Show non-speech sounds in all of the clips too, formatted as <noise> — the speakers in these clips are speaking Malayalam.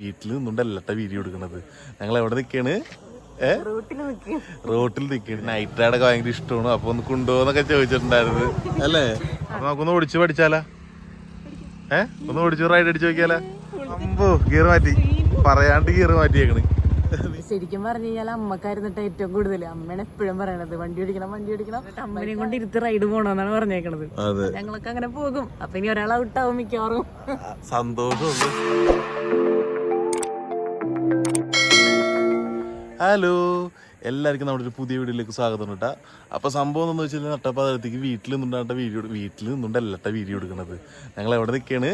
വീട്ടിൽ നിന്നുകൊണ്ടല്ലട്ട വിരി കൊടുക്കണത് ഞങ്ങൾ എവിടെ നിൽക്കാണ് റോട്ടിൽ നിൽക്കണ് നൈറ്റ് റൈഡൊക്കെ ഭയങ്കര ഇഷ്ടമാണ്. അപ്പൊ ഒന്ന് കൊണ്ടുപോകുന്നൊക്കെ ചോദിച്ചിട്ടുണ്ടായിരുന്നു. അല്ലേ? അപ്പൊ നമുക്കൊന്ന് ഓടിച്ചു പഠിച്ചാലാ? ഏ? ഒന്ന് ഓടിച്ചു റൈഡ് അടിച്ചു നോക്കിയാലാ? അമ്പോ ഗിയർ മാറ്റി. പറയാണ്ട് ഗിയർ മാറ്റിയേക്കണ്. ശരിക്കും പറഞ്ഞു കഴിഞ്ഞാൽ അമ്മക്കായിരുന്നിട്ട് ഏറ്റവും കൂടുതൽ അമ്മയാണ് എപ്പോഴും പറയണത് വണ്ടി ഓടിക്കണം വണ്ടി ഓടിക്കണം. അമ്മനെയും കൊണ്ട് ഇരുത്ത് റൈഡ് പോണെന്നാണ് പറഞ്ഞേക്കണത്. അതെ. ഞങ്ങളൊക്കെ അങ്ങനെ പോകും. അപ്പൊ ഇനി ഒരാൾ ഔട്ടാവും മിക്കവാറും. സന്തോഷമുണ്ട്. ഹലോ എല്ലാവർക്കും നമ്മുടെ ഒരു പുതിയ വീഡിയോയിലേക്ക് സ്വാഗതം കേട്ടാ അപ്പൊ സംഭവം എന്ന് വെച്ചാൽ നട്ടപ്പാതത്തേക്ക് വീട്ടിൽ നിന്നുണ്ടാട്ട വീഡിയോ വീട്ടിൽ നിന്നുണ്ടല്ലട്ട വീഡിയോ എടുക്കുന്നത് ഞങ്ങൾ എവിടെ നിൽക്കാണ്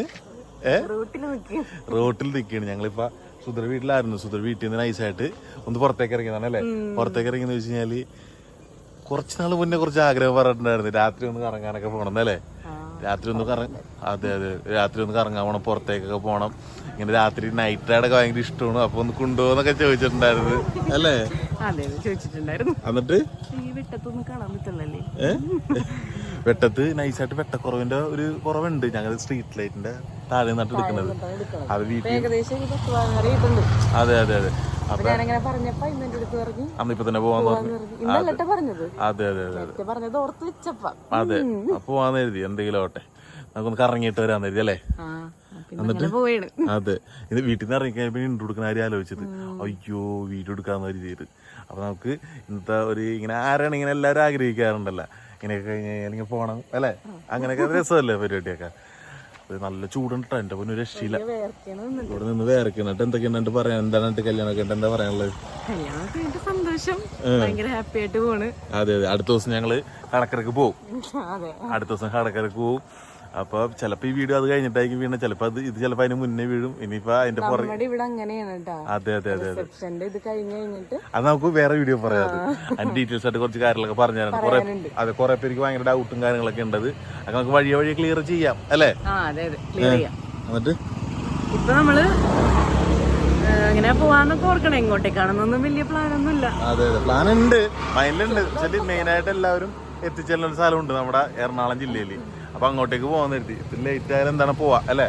ഏ? റൂട്ടിൽ നിൽക്കും റോട്ടിൽ നിൽക്കുകയാണ് ഞങ്ങളിപ്പോ സുധർ വീട്ടിലായിരുന്നു. സുധർ വീട്ടിൽ നിന്ന് നൈസായിട്ട് ഒന്ന് പുറത്തേക്ക് ഇറങ്ങിയതാണ് അല്ലേ? പുറത്തേക്ക് ഇറങ്ങിയെന്ന് വെച്ച് കഴിഞ്ഞാൽ കുറച്ച് നാൾ മുന്നേ കുറച്ച് ആഗ്രഹം പറഞ്ഞിട്ടുണ്ടായിരുന്നു. രാത്രി ഒന്ന് കറങ്ങാനൊക്കെ പോകണം അല്ലേ? രാത്രി ഒന്ന് കറങ്ങി അതെ അതെ. രാത്രി ഒന്ന് കറങ്ങാൻ പോണം പുറത്തേക്കൊക്കെ പോകണം ഇങ്ങനെ രാത്രി നൈറ്റ് റൈഡ് ഒക്കെ ഭയങ്കര ഇഷ്ടമാണ്. അപ്പൊ ഒന്ന് കൊണ്ടുപോകുന്നൊക്കെ ചോദിച്ചിട്ടുണ്ടായിരുന്നു. അല്ലേ? എന്നിട്ട്? വെട്ടത്ത് നൈസായിട്ട് വെട്ടക്കുറവിന്റെ ഒരു കുറവുണ്ട്. ഞങ്ങൾ സ്ട്രീറ്റ് ലൈറ്റിന്റെ താഴെ നട്ട് എടുക്കുന്നത്. അത് വീട്ടിൽ അതെ അതെ അതെ. ഞാനങ്ങനെ പറഞ്ഞപ്പോ ഇന്ന് എന്റെ അടുത്ത് പറഞ്ഞു. അന്ന് ഇപ്പൊ തന്നെ പോവാന്ന് പറഞ്ഞു. ഇന്നല്ലട്ട പറഞ്ഞത്? അതെ അതെ അതെ പറഞ്ഞത് ഓർത്ത് വെച്ചപ്പ. അതെ. പോവാന്ന് എഴുതി എന്തെങ്കിലും ആവട്ടെ. നമുക്കൊന്ന് കറങ്ങിയിട്ട് വരാന്ന് എഴുതി അല്ലേ? പിന്നെ പോവാണ്. അതെ. ഇത് വീട്ടിൽ നിന്ന് ഇറങ്ങി കഴിഞ്ഞപ്പോൾ ഇൻട്രോ എടുക്കുന്ന കാര്യം ആലോചിച്ചത്. അയ്യോ വീഡിയോ എടുക്കാന്ന് രീതിയിൽ അപ്പൊ നമുക്ക് ഇന്നത്തെ ഒരു ഇങ്ങനെ ആരാണ് ഇങ്ങനെ എല്ലാവരും ആഗ്രഹിക്കാറുണ്ടല്ലോ. ഇങ്ങനെയൊക്കെ കഴിഞ്ഞ് കഴിഞ്ഞാൽ ഇങ്ങനെ പോകണം അല്ലേ? അങ്ങനെയൊക്കെ രസമല്ലേ പരിപാടിയൊക്കെ? നല്ല ചൂടുണ്ട് എന്റെ പൊന്നു രക്ഷയില്ല. ഇവിടെ നിന്ന് വേർക്കണിട്ട് എന്തൊക്കെയാണ് എന്നിട്ട് പറയാൻ? എന്താണ് എന്റെ കല്യാണമൊക്കെ? എന്താ പറയാനുള്ളത്? സന്തോഷം. ഭയങ്കര ഹാപ്പി ആയിട്ട് പോണ്. അതെ അതെ. അടുത്ത ദിവസം ഞങ്ങൾ കടക്കരക്ക് പോകും <laughs> അടുത്ത ദിവസം കടക്കരക്ക് പോകും അപ്പൊ ചിലപ്പോ ഈ വീഡിയോ അത് കഴിഞ്ഞിട്ടായിരിക്കും വീണ ചിലപ്പോ അത് ഇത് ചിലപ്പോ അതിന് മുന്നേ വീഴും. ഇനിയിപ്പോ അതിന്റെ പുറകെ ഇവിടെ അങ്ങനെയാണ് അതെ അതെ അതെ അതെ. ഇത് കഴിഞ്ഞ് കഴിഞ്ഞിട്ട് അത് നമുക്ക് വേറെ വീഡിയോ പറയാം അതിന്റെ ഡീറ്റെയിൽസ് ആയിട്ട് കുറച്ച് കാര്യങ്ങളൊക്കെ പറഞ്ഞു തരാം കുറെ അതെ കുറെ പേർക്ക് ഭയങ്കര ഡൗട്ടും കാര്യങ്ങളൊക്കെ ഉണ്ടത് അത്. നമുക്ക് വഴിയെ വഴിയെ ക്ലിയർ ചെയ്യാം അല്ലേ? എന്നിട്ട്? ഇപ്പൊ നമ്മൾ അങ്ങനെ പോവാന്നൊക്കെ ഓർക്കണം. എങ്ങോട്ടേക്കാണെന്നൊന്നും വലിയ പ്ലാനൊന്നും ഇല്ല അതെ. അതെ പ്ലാൻ ഉണ്ട് മൈൻഡിലുണ്ട് മെയിൻ ആയിട്ട് എല്ലാവരും എത്തിച്ചേരുന്ന ഒരു സ്ഥലമുണ്ട് നമ്മുടെ എറണാകുളം ജില്ലയിൽ അപ്പൊ അങ്ങോട്ടേക്ക് പോകാൻ നിർത്തി. ലേറ്റ് ആയാലും എന്താണ് പോവാ അല്ലേ?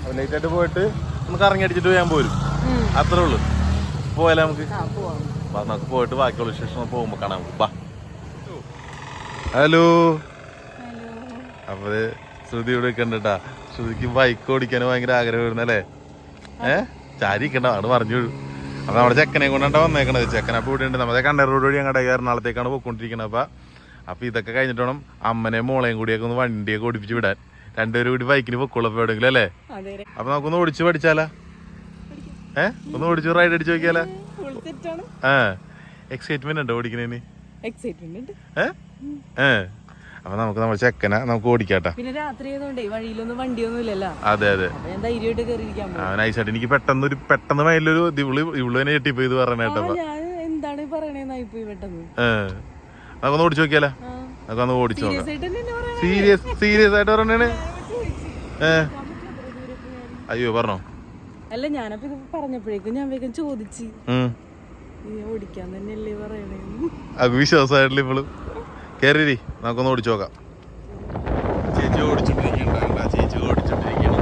അപ്പോൾ ലേറ്റ് ആയിട്ട് പോയിട്ട് നമുക്ക് ഇറങ്ങി അടിച്ചിട്ട് ഞാൻ പോരും. അത്രേ ഉള്ളൂ. പോയാലേ നമുക്ക്? നമുക്ക് പോയിട്ട് ബാക്കിയുള്ള വിശേഷം പോകുമ്പോ കാണാം നമുക്ക്. ബാ. ഹലോ. അപ്പൊ ദേ ശ്രുതി ഇവിടെ കണ്ടിട്ടാ ശ്രുതിക്ക് ബൈക്ക് ഓടിക്കാൻ ഭയങ്കര ആഗ്രഹം അല്ലേ? ഏ? ചാരിക്കണ്ട അവിടെ പറഞ്ഞു വീഴും. അപ്പൊ നമ്മുടെ ചെക്കനെ കൊണ്ടാണ്ടാ വന്നേക്കണത്. ഇവിടെ ഉണ്ട്. നമ്മുടെ കണ്ണർ റോഡ് വഴി ഞങ്ങളുടെ എറണാകുളത്തേക്കാണ് പോയിക്കൊണ്ടിരിക്കണത്. അപ്പൊ അപ്പൊ ഇതൊക്കെ കഴിഞ്ഞിട്ട് വേണം അമ്മനെയും മോളെയും കൂടിയൊക്കെ ഒന്ന് വണ്ടിയൊക്കെ ഓടിപ്പിച്ച് വിടാൻ. രണ്ടുപേരും കൂടി ബൈക്കിന് പൊക്കോളൂ അപ്പൊ എവിടെയെങ്കിലും അല്ലേ? അപ്പൊ നമുക്കൊന്ന് ഓടിച്ച് പഠിച്ചാലാ? ഏ? ഒന്ന് ഓടിച്ച് റൈഡ് അടിച്ച് നോക്കിയാലാ? ആ. എക്സൈറ്റ്മെന്റ് ഉണ്ടോ ഓടിക്കണേന്? എക്സൈറ്റ്മെന്റ് ഏ? ഏ. അപ്പൊ നമുക്ക് നമ്മുടെ ചെക്കനെ നമുക്ക് ഓടിക്കാട്ടെ. പിന്നെ രാത്രി ആയതുകൊണ്ടേ വഴിയിലൊന്നും വണ്ടിയൊന്നും ഇല്ലല്ലോ. അതെ അതെ. ആ നൈസായിട്ട് എനിക്ക് പെട്ടെന്ന് ഒരു പെട്ടെന്ന് മൈൻഡിലൊരു ഇവൾ ഇവൾ തന്നെ ഞെട്ടിപ്പോയി ഇത് ഞാൻ എന്താണ് പറയണേന്നായി പോയി പെട്ടെന്ന്? നമുക്കൊന്ന് ഓടിച്ചു നോക്കിയാലോ? നമുക്കൊന്ന് ഓടിച്ചു നോക്കാം. സീരിയസ് സീരിയസ് ആയിട്ട് പറഞ്ഞേ ഏ? അയ്യോ പറഞ്ഞോ. അല്ല ഞാനപ്പോ ഇത് പറഞ്ഞപ്പോഴേക്കും ഞാൻ വേഗം ചോദിച്ചു. ഇപ്പോൾ ഓടിക്കാൻ തന്നെയല്ലേ പറയണേ. അത് വിശ്വാസമായിട്ടില്ല കേറി നമുക്കൊന്ന് ഓടിച്ചു നോക്കാം ചേച്ചി ഓടിച്ചോണ്ടിരിക്കണ്ട ചേച്ചി ഓടിച്ചോണ്ടിരിക്കണം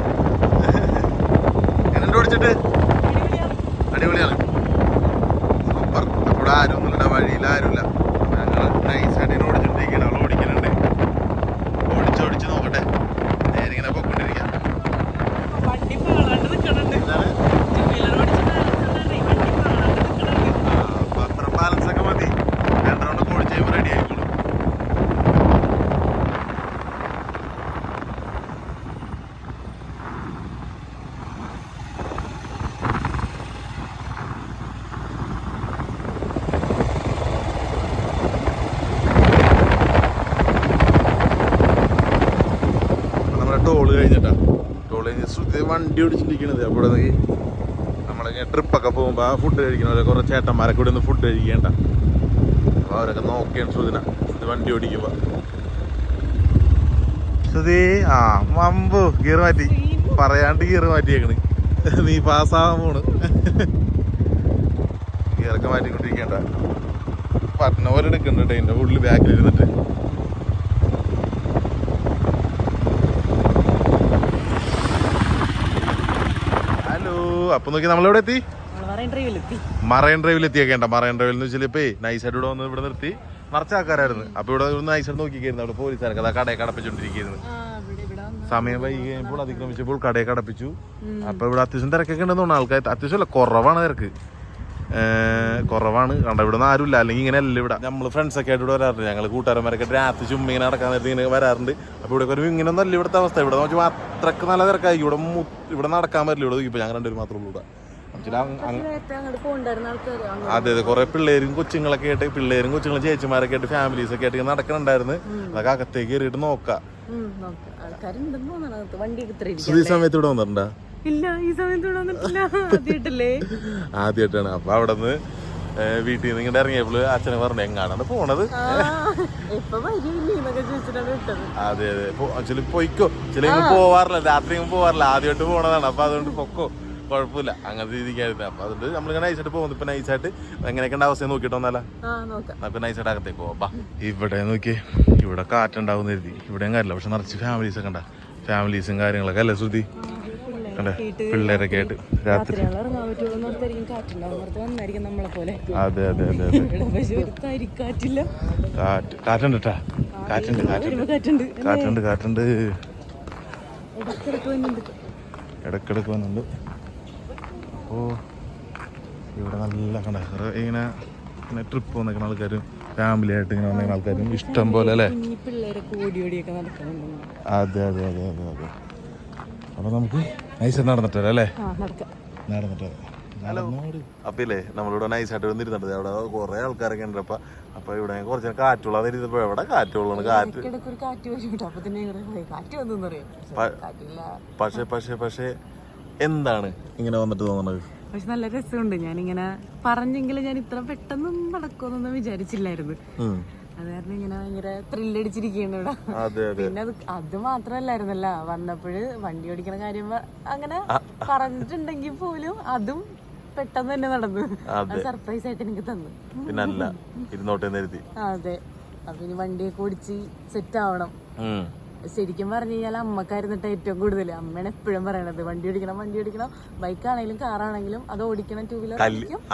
എങ്ങനെ ഓടിച്ചിട്ട് അടിപൊളിയാണ് സൂപ്പർ അവിടെ ആരും ഒന്നുമില്ല വഴിയിൽ ആരുമില്ല ഞങ്ങൾ നൈസായിട്ട് ഓടിച്ചോണ്ടിരിക്കുകയാണ് അവൾ ഓടിക്കുന്നുണ്ട് ഓടിച്ച് ഓടിച്ച് നോക്കട്ടെ നേരെ ഇങ്ങനെ പൊക്കോണ്ടിരിക്കാം വണ്ടി പാളാണ്ട് നിക്കണുണ്ട് ടൂ വീലർ ഓടിച്ച് balance ഉണ്ടായിരുന്നേ, വണ്ടി പാളാണ്ട് നിക്കണുണ്ട് അത്ര ബാലൻസ് ഒക്കെ മതി രണ്ട് റൗണ്ട് ഓടിച്ച് കഴിയുമ്പോൾ റെഡി ആയിക്കോളും അപ്പൊ നമ്മുടെ ടോൾ കഴിഞ്ഞിട്ടാ ടോൾ കഴിഞ്ഞ് ശ്രുതി വണ്ടി ഓടിച്ചിരിക്കണത്. അവിടെ നമ്മളിങ്ങനെ ട്രിപ്പൊക്കെ പോകുമ്പോൾ ആ ഫുഡ് കഴിക്കണ കുറേ ചേട്ടന്മാരൊക്കെ ഇവിടെ നിന്ന് ഫുഡ് കഴിക്കേണ്ട. അപ്പോൾ അവരൊക്കെ നോക്കിയാണ് ശ്രുതിന ശ്രുതി വണ്ടി ഓടിക്കുമ്പോൾ ശ്രുതി ആ മമ്പു ഗിയർ മാറ്റി. പറയാണ്ട് ഗിയർ മാറ്റിയേക്കണ്. നീ പാസ്സാവാൻ പോണ്. ഗിയറൊക്കെ മാറ്റിക്കൊണ്ടിരിക്കേണ്ട. പറഞ്ഞ പോലെ എടുക്കണ്ട എന്റെ ഉള്ളിൽ ബാക്കിൽ ഇരുന്നിട്ട് ഹലോ അപ്പൊ നോക്കി നമ്മളെവിടെ എത്തി മറൈൻ ഡ്രൈവിൽ എത്തിയേക്കേണ്ട മറൈൻ ഡ്രൈവിൽ എന്ന് വെച്ചാൽ ഇപ്പൊ നൈസായിട്ട് ഇവിടെ വന്ന് ഇവിടെ നിർത്തി. നിറച്ച ആൾക്കാരായിരുന്നു. അപ്പൊ ഇവിടെ ഒന്ന് നൈസായിട്ട് നോക്കിക്കായിരുന്നു അവിടെ പോലീസുകാർക്ക് അതാ കടയെ കടപ്പിച്ചോണ്ടിരിക്കുന്നു സമയം വൈകി കഴിയുമ്പോൾ അതിക്രമിച്ചപ്പോൾ കടയെ കടപ്പിച്ചു അപ്പൊ ഇവിടെ അത്യാവശ്യം തിരക്കൊക്കെ ഉണ്ടെന്ന് തോന്നുന്നു. ആൾക്കാർ അത്യാവശ്യം അല്ല കുറവാണ് തിരക്ക്. കുറവാണ്. കണ്ട ഇവിടെ നിന്ന് ആരുമില്ല. അല്ലെങ്കിൽ ഇങ്ങനെ അല്ല ഇവിടെ. നമ്മൾ ഫ്രണ്ട്സ് ഒക്കെ ആയിട്ട് ഇവിടെ വരാറുണ്ട് ഞങ്ങൾ കൂട്ടുകാരന്മാരൊക്കെ രാത്രി ചുമ്മാ ഇങ്ങനെ നടക്കാൻ നേരത്തെ ഇങ്ങനെ വരാറുണ്ട്. അപ്പോൾ ഇവിടെ ഒരു ഇങ്ങനെ ഒന്നും അല്ല ഇവിടുത്തെ അവസ്ഥ. ഇവിടെ നോക്കി അത്രയ്ക്ക് നല്ല തിരക്കായി. ഇവിടെ മു- ഇവിടെ നടക്കാൻ പറ്റില്ല. ഇവിടെ ഇപ്പോൾ ഞങ്ങൾ രണ്ടുപേരും മാത്രമേ ഉള്ളൂ അതെ അതെ. കുറെ പിള്ളേരും കൊച്ചുങ്ങളൊക്കെ ആയിട്ട് പിള്ളേരും കൊച്ചുങ്ങളും ചേച്ചിമാരൊക്കെ ആയിട്ട് ഫാമിലീസ് ഒക്കെ ആയിട്ട് ഇങ്ങനെ നടക്കണുണ്ടായിരുന്നു. അതൊക്കെ അകത്തേക്ക് കയറിയിട്ട് നോക്കാം. സുധി സമയത്ത് ഇവിടെ വന്നിട്ടുണ്ടാ? ഇല്ല ഈ സമയത്ത് വന്നിട്ടില്ല. ആദ്യമായിട്ടല്ലേ ആദ്യമായിട്ടാണ് അപ്പൊ അവിടെ നിന്ന് വീട്ടിൽ നിന്ന് ഇങ്ങോട്ട് ഇറങ്ങിയപ്പോൾ അച്ഛനെ പറഞ്ഞു എങ്ങാണാണ് പോണത്? അതെ അതെ. ആക്ച്വലി പൊയ്ക്കോ. ചില പോവാറില്ല. രാത്രി പോവാറില്ല. ആദ്യമായിട്ട് പോണതാണ്. അപ്പൊ അതുകൊണ്ട് പൊക്കോ. കുഴപ്പമില്ല. അങ്ങനത്തെ രീതിക്കായിരുന്നു. അപ്പൊ അതുകൊണ്ട് നമ്മളിങ്ങനെ നൈസായിട്ട് പോകുന്നു. ഇപ്പൊ നൈസായിട്ട് എങ്ങനെയൊക്കെ ഉണ്ട് അവസ്ഥ നോക്കിയിട്ട് വന്നാലാ? അപ്പൊ നൈസായിട്ട് അകത്തേക്ക് പോവാ. ഇവിടെ നോക്കി ഇവിടെ കാറ്റുണ്ടാവുന്ന രീതി ഇവിടെയും കാര്യമില്ല. പക്ഷെ നിറച്ച് ഫാമിലീസ് ഒക്കെ ഉണ്ടാ. ഫാമിലീസും കാര്യങ്ങളൊക്കെ അല്ലേ ശ്രുതി? പിള്ളേരൊക്കെ ആയിട്ട് രാത്രി അതെ അതെ അതെ കാറ്റ് കാറ്റുണ്ട് കേട്ടാ കാറ്റുണ്ട് കാറ്റുണ്ട്. ഇടക്കിടക്ക് വന്നുണ്ട്. ഓ ഇവിടെ നല്ല കണ്ട? ഇങ്ങനെ ഇങ്ങനെ ട്രിപ്പ് വന്നിരിക്കുന്ന ആൾക്കാരും ഫാമിലി ആയിട്ട് ഇങ്ങനെ വന്നിരിക്കുന്ന ആൾക്കാരും ഇഷ്ടം പോലെ അല്ലേ? അതെ അതെ അതെ അതെ അതെ. അപ്പൊ നമുക്ക് നൈസ് നടന്നിട്ടല്ലേ അല്ലേ? നടന്നിട്ട് ഹലോ. അപ്പൊ ഇല്ലേ നമ്മളിവിടെ നൈസായിട്ട് വന്നിരുന്നുണ്ട് അവിടെ കുറെ ആൾക്കാരൊക്കെ ഉണ്ട്. അപ്പൊ അപ്പൊ ഇവിടെ കുറച്ച് കാറ്റുള്ള ഇരുന്നപ്പോ എവിടെ കാറ്റുള്ളതാണ് കാറ്റ്. പക്ഷെ പക്ഷെ പക്ഷെ പക്ഷെ എന്താണ് ഇങ്ങനെ വന്നിട്ട് തോന്നുന്നത് പക്ഷെ നല്ല രസമുണ്ട്. ഞാനിങ്ങനെ പറഞ്ഞെങ്കിലും ഞാൻ ഇത്ര പെട്ടെന്ന് നടക്കുമെന്നൊന്നും വിചാരിച്ചില്ലായിരുന്നു. അത് കാരണം ഇങ്ങനെ ഭയങ്കര ത്രില്ലടിച്ചിരിക്കുന്നു ഇവിടെ. പിന്നെ അത് അത് മാത്രല്ലായിരുന്നല്ല വന്നപ്പോഴ് വണ്ടി ഓടിക്കണ കാര്യം അങ്ങനെ പറഞ്ഞിട്ടുണ്ടെങ്കിൽ പോലും അതും പെട്ടെന്ന് തന്നെ നടന്നു. സർപ്രൈസ് ആയിട്ട് എനിക്ക് തന്നു. പിന്നല്ല ഇരുന്നോട്ടെ എഴുതി അതെ. അപ്പൊ ഇനി വണ്ടിയൊക്കെ ഓടിച്ച് സെറ്റ് ആവണം. ശരിക്കും പറഞ്ഞു കഴിഞ്ഞാൽ അമ്മക്കായിരുന്നിട്ട് ഏറ്റവും കൂടുതൽ. അമ്മയാണ് എപ്പോഴും പറയണത് വണ്ടി ഓടിക്കണം വണ്ടി ഓടിക്കണം. ബൈക്കാണെങ്കിലും കാറാണെങ്കിലും അത് ഓടിക്കണം ടൂ വീലർ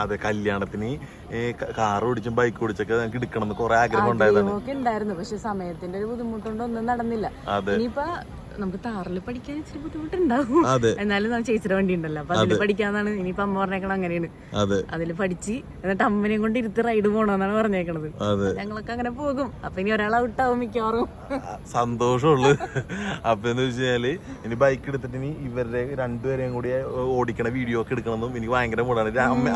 അതെ കല്യാണത്തിന് കാർ ഓടിച്ചും ബൈക്ക് ഓടിച്ചൊക്കെ നമുക്ക് എടുക്കണം എന്ന് കുറെ ആഗ്രഹം ഉണ്ടായിരുന്നു. പക്ഷെ സമയത്തിന്റെ ഒരു ബുദ്ധിമുട്ടുണ്ടോ ഒന്നും നടന്നില്ല. ഇനിയിപ്പോ നമുക്ക് താറിൽ പഠിക്കാൻ ഇച്ചിരി ബുദ്ധിമുട്ടുണ്ടാവും. എന്നാലും നമ്മൾ ചേച്ചിയുടെ വണ്ടി ഉണ്ടല്ലോ അപ്പൊ അതിൽ പഠിക്കാന്നാണ്. ഇനിയിപ്പോ അമ്മ പറഞ്ഞേക്കണം അങ്ങനെയാണ്. അതെ. അതിൽ പഠിച്ച് എന്നിട്ട് അമ്മനെയും കൊണ്ട് ഇരുത്തി റൈഡ് പോകണമെന്നാണ് പറഞ്ഞേക്കണത്. ഞങ്ങളൊക്കെ അങ്ങനെ പോകും. അപ്പൊ ഇനി ഒരാൾ ഔട്ടാവും മിക്കവാറും. സന്തോഷമുള്ളു. അപ്പൊ എന്ന് വെച്ചാൽ ഇനി ബൈക്ക് എടുത്തിട്ട് ഇനി ഇവരുടെ രണ്ടുപേരെയും കൂടി ഓടിക്കണ വീഡിയോ ഒക്കെ എടുക്കണമെന്നും എനിക്ക് ഭയങ്കര മൂടാണ്.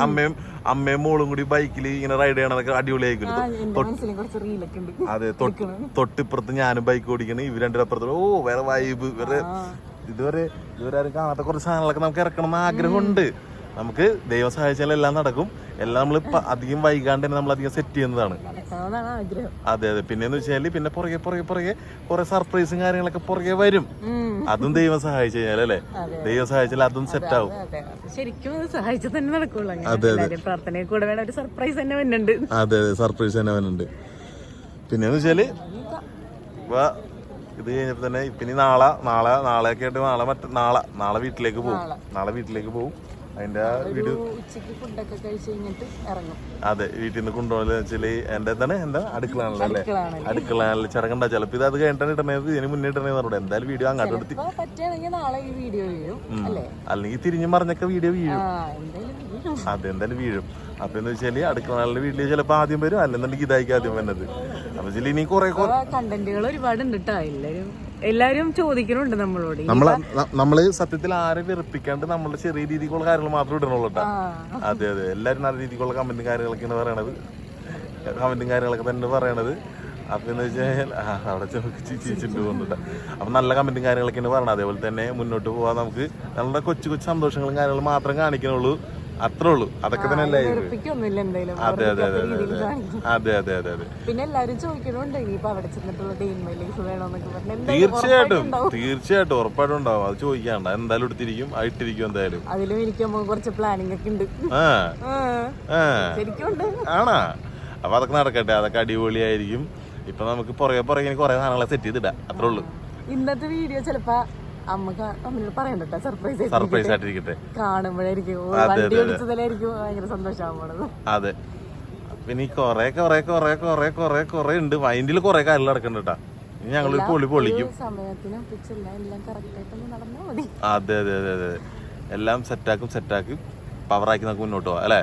അമ്മയും അമ്മയും മോളും കൂടി ബൈക്കിൽ ഇങ്ങനെ റൈഡ് ചെയ്യണതൊക്കെ അടിപൊളിയായിരിക്കും അതെ തൊട്ട് തൊട്ടിപ്പുറത്ത് ഞാനും ബൈക്ക് ഓടിക്കണേ. ഇവർ രണ്ടരപ്പുറത്ത് ഓ വേറെ വൈബ് വേറെ ഇതുവരെ ഇതുവരെ ആരും കാണാത്ത കുറച്ച് സാധനങ്ങളൊക്കെ നമുക്ക് ഇറക്കണം എന്ന് ആഗ്രഹമുണ്ട്. നമുക്ക് ദൈവം സഹായിച്ചാൽ എല്ലാം നടക്കും. എല്ലാം നമ്മൾ അധികം വൈകാണ്ട് തന്നെ നമ്മൾ അധികം സെറ്റ് ചെയ്യുന്നതാണ്. അതെ അതെ. പിന്നെന്ന് വെച്ചാൽ പിന്നെ പുറകെ പുറകെ പുറകെ കുറെ സർപ്രൈസും കാര്യങ്ങളൊക്കെ പുറകെ വരും. അതും ദൈവം സഹായിച്ചു കഴിഞ്ഞാൽ അല്ലേ? ദൈവം സഹായിച്ചാൽ അതും സെറ്റ് ആവും. അതെ ശരിക്കും അത് തന്നെ നടക്കുള്ളൂ. അതെ പ്രാർത്ഥനയിൽ കൂടെ വേണം. ഒരു സർപ്രൈസ് തന്നെ വരുന്നുണ്ട് അതെ അതെ. സർപ്രൈസ് തന്നെ വന്നിട്ടുണ്ട്. പിന്നെന്ന് വെച്ചാൽ ഇത് കഴിഞ്ഞപ്പോ തന്നെ പിന്നെ നാളെ നാളെ നാളെയൊക്കെ ആയിട്ട് നാളെ മറ്റ നാളെ നാളെ വീട്ടിലേക്ക് പോകും നാളെ. വീട്ടിലേക്ക് പോകും അതിന്റെ വീട് അതെ വീട്ടിൽ നിന്ന് കൊണ്ടുപോകലെന്ന് വെച്ചാൽ എന്റെ എന്താണ് എന്താ? അടുക്കളാണല്ലോ അല്ലേ? അടുക്കളാണല്ലേ. ചിറകണ്ട ചിലപ്പോ ഇത് അത് കഴിഞ്ഞിട്ടാണ് ഇടണത് ഇതിന് മുന്നേ ഇടണേന്ന് പറഞ്ഞു എന്തായാലും വീഡിയോ അങ്ങോട്ട് എടുത്തി നാളെ അല്ലെങ്കിൽ തിരിഞ്ഞു മറിഞ്ഞൊക്കെ വീഡിയോ വീഴും. ആ എന്തായാലും വീഴും. അതെന്തായാലും വീഴും. അപ്പൊ എന്ന് വെച്ചാൽ അടുക്കളാണല്ലോ വീട്ടിൽ ചിലപ്പോ ആദ്യം വരും. അല്ലെന്നുണ്ടെങ്കിൽ ഇതായിരിക്കും ആദ്യം വരുന്നത് അപ്പൊ ഇനി കുറെ കണ്ടന്റുകൾ ഒരുപാടുണ്ട് കേട്ടോ എല്ലാരും എല്ലാരും നമ്മളോട്. നമ്മൾ നമ്മൾ സത്യത്തിൽ ആരെ വെറുപ്പിക്കാണ്ട് നമ്മളുടെ ചെറിയ രീതിക്കുള്ള കാര്യങ്ങൾ മാത്രമേ ഇടണുള്ളൂ കേട്ടോ അതെ അതെ. എല്ലാരും നല്ല രീതിക്കുള്ള കമന്റും കാര്യങ്ങളൊക്കെയാണ് പറയണത്. കമന്റും കാര്യങ്ങളൊക്കെ തന്നെ പറയണത്. അപ്പൊ എന്ന് വെച്ചാൽ അവിടെ ചിരിച്ചിട്ട് പോകുന്നുണ്ട് അപ്പൊ നല്ല കമന്റും കാര്യങ്ങളൊക്കെയാണ് പറയണത്. അതേപോലെ തന്നെ മുന്നോട്ട് പോവാൻ നമുക്ക് നല്ല കൊച്ചു കൊച്ചു സന്തോഷങ്ങളും കാര്യങ്ങളും മാത്രം കാണിക്കണുള്ളൂ. അത്രേ ഉള്ളൂ അതൊക്കെ തന്നെ അല്ലേ അതെ അതെ അതെ അതെ അതെ. അതെ അതെ അതെ അതെ. പിന്നെ എല്ലാരും ചോദിക്കണുണ്ട് ഇനിയിപ്പോ അവിടെ ചെന്നിട്ടുള്ള ഡേ ലൈഫ് വേണോന്നൊക്കെ പറഞ്ഞ്. എന്തായാലും തീർച്ചയായിട്ടും തീർച്ചയായിട്ടും ഉറപ്പായിട്ടും ഉണ്ടാവും അത് ചോദിക്കാണ്ട. എന്തായാലും എടുത്തിരിക്കും ആയിട്ടിരിക്കും ഇട്ടിരിക്കും എന്തായാലും. അതിലും എനിക്ക് കുറച്ച് പ്ലാനിങ് ഒക്കെ ഉണ്ട്. ശരിക്കും ആണാ? അപ്പൊ അതൊക്കെ നടക്കട്ടെ. അതൊക്കെ അടിപൊളിയായിരിക്കും. ഇപ്പൊ നമുക്ക് പുറകെ പുറകെ കുറെ സാധനങ്ങളെ സെറ്റ് ചെയ്തിടാം. അത്രേ ഉള്ളൂ ഇന്നത്തെ വീഡിയോ ചിലപ്പോ അമ്മ കാ- അമ്മയോട് പറയണ്ട സർപ്രൈസ് സർപ്രൈസ് ആയിട്ടിരിക്കട്ടെ. കാണുമ്പോഴായിരിക്കും വണ്ടി അതെ. ഓടിച്ചതിലായിരിക്കും ഭയങ്കര സന്തോഷമാകാൻ അതെ. പിന്നെ ഈ കൊറേ കൊറേ കൊറേ കൊറേ കൊറേ കൊറേ ഉണ്ട്. മൈൻഡിൽ കൊറേ കാര്യങ്ങൾ നടക്കുന്നുണ്ട് കേട്ടാ ഇനി ഞങ്ങൾ പൊളി പൊളിക്കും. അതെ അതെ അതെ അതെ എല്ലാം സെറ്റാക്കും സെറ്റാക്കി പവറാക്കി നമുക്ക് മുന്നോട്ട് പോവാം അല്ലേ.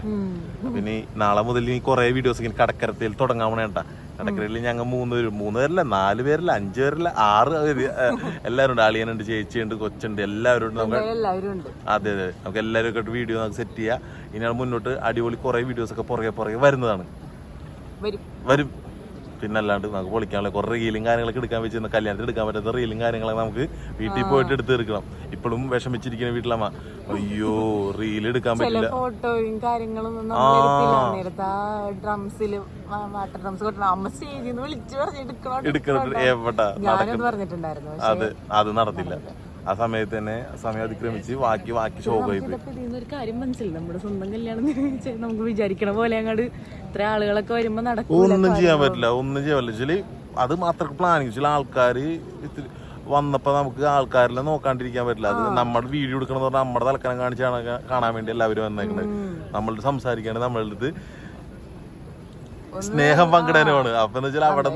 പിന്നെ നാളെ മുതൽ ഈ കുറേ വീഡിയോസ് ഇങ്ങനെ കടക്കരത്തിൽ തുടങ്ങാൻ പോണേട്ടാ. കടക്കരയിൽ ഞങ്ങൾ മൂന്ന് പേര് മൂന്ന് പേരില്ല നാല് പേരില്ല അഞ്ചു പേരില്ല ആറ് പേര് എല്ലാവരും ഉണ്ട് അളിയനുണ്ട് ചേച്ചിയുണ്ട് കൊച്ചുണ്ട് എല്ലാവരും ഉണ്ട്. നമുക്ക് അതെ അതെ. നമുക്ക് എല്ലാവരും ഒക്കെ വീഡിയോ നമുക്ക് സെറ്റ് ചെയ്യാം. ഇനി മുന്നോട്ട് അടിപൊളി കുറെ വീഡിയോസ് ഒക്കെ പുറകെ പുറകെ വരുന്നതാണ്. വരും. വരും. പിന്നെ അല്ലാണ്ട് നമുക്ക് പൊളിക്കാനുള്ള കുറേ റീലും കാര്യങ്ങളൊക്കെ എടുക്കാൻ വെച്ചിരുന്ന കല്യാണത്തിൽ എടുക്കാൻ പറ്റാത്ത റീലും കാര്യങ്ങളൊക്കെ നമുക്ക് വീട്ടിൽ പോയിട്ട് എടുത്ത് തീർക്കണം. ഇപ്പോഴും വിഷമിച്ചിരിക്കുന്ന വീട്ടിലമ്മ അയ്യോ റീൽ എടുക്കാൻ പറ്റില്ല. ഫോട്ടോയും കാര്യങ്ങളും ഡ്രംസിൽ വാട്ടർ ഡ്രംസ് അമ്മ സ്റ്റേജിൽ നിന്ന് വിളിച്ചു അത് അത് നടത്തില്ല. ആ സമയത്ത് തന്നെ സമയം അതിക്രമിച്ച് ബാക്കി ബാക്കി ശോകമായി പോയി. ഒരു കാര്യം മനസ്സിലായി. നമ്മുടെ സ്വന്തം കല്യാണം നമുക്ക് വിചാരിക്കണ പോലെ അങ്ങോട്ട് ഇത്ര ആളുകളൊക്കെ വരുമ്പോ ഒന്നും ചെയ്യാൻ പറ്റില്ല. ഒന്നും ചെയ്യാൻ പറ്റില്ല. അത് മാത്രം പ്ലാനിങ് ചില ആൾക്കാർ വന്നപ്പോ നമുക്ക് ആൾക്കാരിലെ നോക്കാണ്ടിരിക്കാൻ പറ്റില്ല. അത് നമ്മുടെ വീഡിയോ എടുക്കണമെന്ന് പറഞ്ഞാൽ നമ്മുടെ തലക്കനം കാണിച്ചാണ് കാണാൻ വേണ്ടി എല്ലാവരും വന്നേക്കുന്നത് നമ്മൾ സംസാരിക്കാണ്ട് നമ്മളുടെ അടുത്ത് സ്നേഹം പങ്കിടാനുമാണ് അപ്പൊ എന്ന് വെച്ചാൽ അവിടെ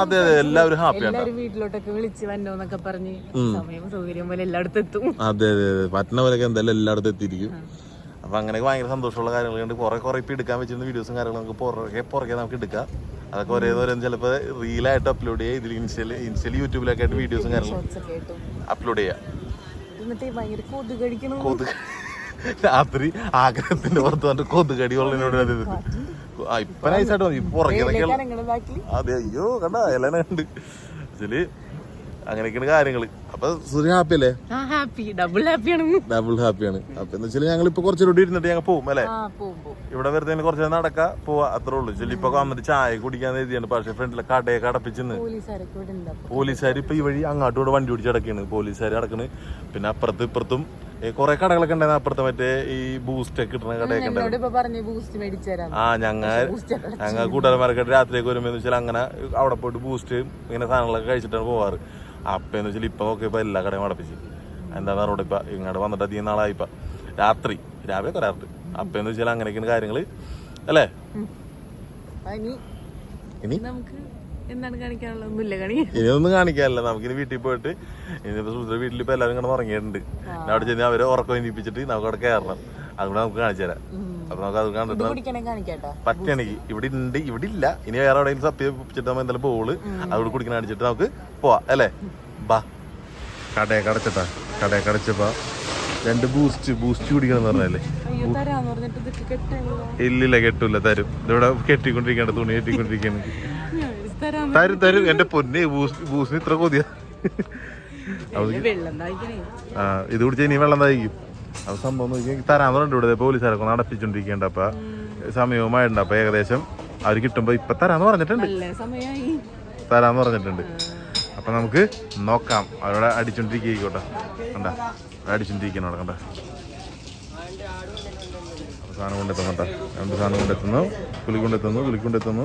അതെ അതെ എല്ലാവരും ഹാപ്പിയാണ് വീട്ടിലോട്ടൊക്കെ വിളിച്ച് വന്നോന്നൊക്കെ പറഞ്ഞ് സമയം സൗകര്യം പോലെ എല്ലായിടത്തും എത്തും. അതെ അതെ അതെ. പറ്റുന്ന പോലെയൊക്കെ എന്തായാലും എല്ലായിടത്തും എത്തിയിരിക്കും. അപ്പൊ അങ്ങനെയൊക്കെ ഭയങ്കര സന്തോഷമുള്ള കാര്യങ്ങൾ കണ്ട് കുറെ കുറെ ഇപ്പൊ എടുക്കാൻ വെച്ചിരുന്ന വീഡിയോസും കാര്യങ്ങളും നമുക്ക് പുറകെ പുറകെ നമുക്ക് എടുക്കാം. അതൊക്കെ ഒരേ ഓരോ ചിലപ്പോൾ റീലായിട്ട് അപ്ലോഡ് ചെയ്യുക ഇതിൽ ഇൻസ്റ്റയിൽ ഇൻസ്റ്റയിൽ യൂട്യൂബിലൊക്കെ ആയിട്ട് വീഡിയോസും കാര്യങ്ങളും അപ്ലോഡ് ചെയ്യാം. കൊതുക് രാത്രി ആഗ്രഹത്തിന്റെ പുറത്ത് വന്നിട്ട് കൊതുകടി കൊള്ളിനോട് ആ ഇപ്പൊ നൈസായിട്ട് മതി ഇപ്പൊ പുറകെ ഞങ്ങളുടെ ബാക്കിൽ അതെ അയ്യോ കണ്ട എല്ലാം ഉണ്ട് ഇതിൽ അങ്ങനെയൊക്കെയാണ് കാര്യങ്ങൾ. അപ്പൊ സൂര്യ ഹാപ്പി അല്ലേ? ഡബിൾ ഹാപ്പിയാണ് ഡബിൾ ഹാപ്പിയാണ് അപ്പൊ എന്ന് വെച്ചാൽ ഞങ്ങൾ ഇപ്പൊ കുറച്ചുകൂടി ഇരുന്നിട്ട് ഞങ്ങൾ പോകും അല്ലേ? ഇവിടെ വെറുതെ കുറച്ച് നടക്കാ പോവാ അത്രേ ഉള്ളൂ. ചെല്ലി ഇപ്പൊ വന്നിട്ട് ചായ കുടിക്കാൻ എഴുതിയാണ് പക്ഷെ ഫ്രണ്ടിലെ കടയൊക്കെ അടപ്പിച്ചെന്ന്. ഉണ്ട്. അപ്പൊ പോലീസുകാർ ഇപ്പൊ ഈ വഴി അങ്ങോട്ടും ഇവിടെ വണ്ടി ഓടിച്ച് അടക്കാണ് പോലീസുകാർ അടക്കണ് പിന്നെ അപ്പുറത്ത് ഇപ്പുറത്തും കുറെ കടകളൊക്കെ ഉണ്ടായിരുന്നു അപ്പുറത്തെ മറ്റേ ഈ ബൂസ്റ്റ് ഒക്കെ കിട്ടുന്ന കടയൊക്കെ ഉണ്ടായിരുന്നു. ആ ഞങ്ങൾ ഞങ്ങൾ കൂട്ടുകാരന്മാരൊക്കെ രാത്രിയൊക്കെ വരുമ്പോൾ വെച്ചാൽ അങ്ങനെ അവിടെ പോയിട്ട് ബൂസ്റ്റ് ഇങ്ങനെ സാധനങ്ങളൊക്കെ കഴിച്ചിട്ടാണ് പോവാറ്. അപ്പം എന്ന് വെച്ചാൽ ഇപ്പൊ നോക്കിയപ്പോ എല്ലാ കടയും അടപ്പിച്ച്. എന്താന്ന് പറഞ്ഞോട്ട് ഇപ്പൊ? ഇങ്ങോട്ട് വന്നിട്ട് അധികം നാളായിപ്പ രാത്രി. രാവിലെ വരാറുണ്ട്. അപ്പം എന്ന് വെച്ചാൽ അങ്ങനെയൊക്കെയാണ് കാര്യങ്ങൾ. അല്ലേ? ഇനി? നമുക്ക് എന്താണ് കാണിക്കാനുള്ളത്? ഒന്നുമില്ല കാണിക്കാൻ ഇനി ഒന്നും കാണിക്കാനില്ല. നമുക്കിനി വീട്ടിൽ പോയിട്ട് ഇനിയിപ്പോ സുഹൃത്തു വീട്ടിൽ ഇപ്പൊ എല്ലാവരും കൂടെ ഉറങ്ങിയിട്ടുണ്ട്. അവിടെ ചെന്ന് അവരെ ഉറക്കം ഇനിപ്പിച്ചിട്ട് നമുക്ക് അവിടെ കയറണം. അതുകൂടെ നമുക്ക് കാണിച്ചു തരാം. അപ്പൊ നമുക്ക് അത് കണ്ടിട്ട് പറ്റണെങ്കിൽ ഇവിടെ ഉണ്ട് ഇവിടെ ഇല്ല. ഇനി വേറെ എവിടെയെങ്കിലും സത്യം വെച്ചിട്ട് നമ്മൾ എന്തായാലും പോൾ. അവിടെ കുടിക്കണ അടിച്ചിട്ട് നമുക്ക് പോവാ അല്ലേ? ബാ. കടയെ കടച്ചിട്ടാ. കടയെ കടച്ചപ്പോ. രണ്ട് ബൂസ്റ്റ് ബൂസ്റ്റ് കുടിക്കണം പറഞ്ഞല്ലേ? അയ്യോ തരാന്ന് പറഞ്ഞിട്ട് ഇതൊക്കെ കെട്ടാണല്ലോ ഇല്ലില്ല കെട്ടൂല തരും. ഇതിവിടെ കെട്ടിക്കൊണ്ടിരിക്കണ്ട തുണി കെട്ടിക്കൊണ്ടിരിക്കാണ് തരും തരും. എന്റെ പൊന്നെ ബൂസിന് ഇത്ര കൊതിയ. ആ ഇത് കുടിച്ചാൽ ഇനി വെള്ളം തായിക്കും അത് സംഭവം നോക്കി തരാൻ പറഞ്ഞിട്ട് ഇവിടെ പോലീസുകാരൊക്കെ നടപ്പിച്ചോണ്ടിരിക്കേണ്ട അപ്പൊ സമയവുമായിട്ടുണ്ട്. അപ്പൊ ഏകദേശം അവർ കിട്ടുമ്പോ ഇപ്പൊ തരാന്ന് പറഞ്ഞിട്ടുണ്ട്. തരാന്ന് പറഞ്ഞിട്ടുണ്ട്. അപ്പൊ നമുക്ക് നോക്കാം. അവരോട് അടിച്ചോണ്ടിരിക്കോട്ടെ കണ്ട അടിച്ചോണ്ടിരിക്കണം അവിടെ കണ്ട. സാധനം കൊണ്ടെത്തുന്നു കേട്ടോ. രണ്ട് സാധനം കൊണ്ടെത്തുന്നു. കുലി കൊണ്ടെത്തുന്നു കുലി കൊണ്ടെത്തുന്നു.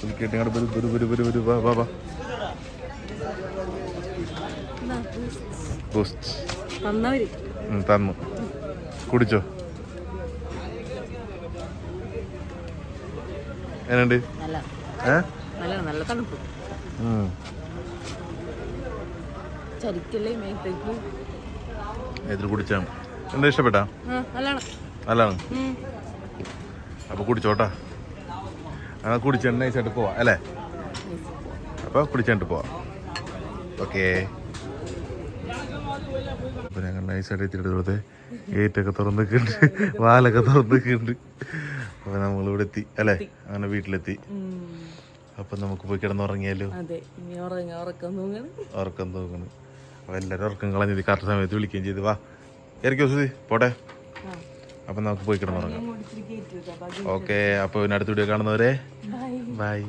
കുലിക്കേട്ട് ഇങ്ങോട്ട് വരും വരും വരും വരും വരും. വാ വാ വാ. തന്നു. കുടിച്ചോ? എന്നുണ്ട് ഇതിൽ കുടിച്ചാ? എന്താ ഇഷ്ടപ്പെട്ടാ? നല്ലാണ്. അപ്പൊ കുടിച്ചോട്ടാ. ആ കുടിച്ചിട്ട് നൈസായിട്ട് പോവാം അല്ലേ? അപ്പോൾ കുടിച്ചിട്ട് പോവാം. ഓക്കേ അപ്പോൾ ഞങ്ങൾ നൈസായിട്ട് എത്തിയിട്ട് ഇവിടുത്തെ ഗേറ്റൊക്കെ തുറന്നിട്ടുണ്ട്. വാലൊക്കെ തുറന്നിട്ടുണ്ട്. അപ്പൊ നമ്മളിവിടെ എത്തി അല്ലേ? അങ്ങനെ വീട്ടിലെത്തി. അപ്പൊ നമുക്ക് പോയി കിടന്നുറങ്ങിയാലോ? ഉറക്കം തൂങ്ങണം. അപ്പോൾ എല്ലാവരും ഉറക്കം കളഞ്ഞത് കറക്റ്റ് സമയത്ത് വിളിക്കുകയും ചെയ്തു. വാ. ഇറക്കി സുധി പോട്ടെ. അപ്പൊ നമുക്ക് പോയി കിടന്നുറങ്ങാം. ഓക്കെ അപ്പൊ പിന്നെ അടുത്ത വീഡിയോ കാണുന്നവരെ ബൈ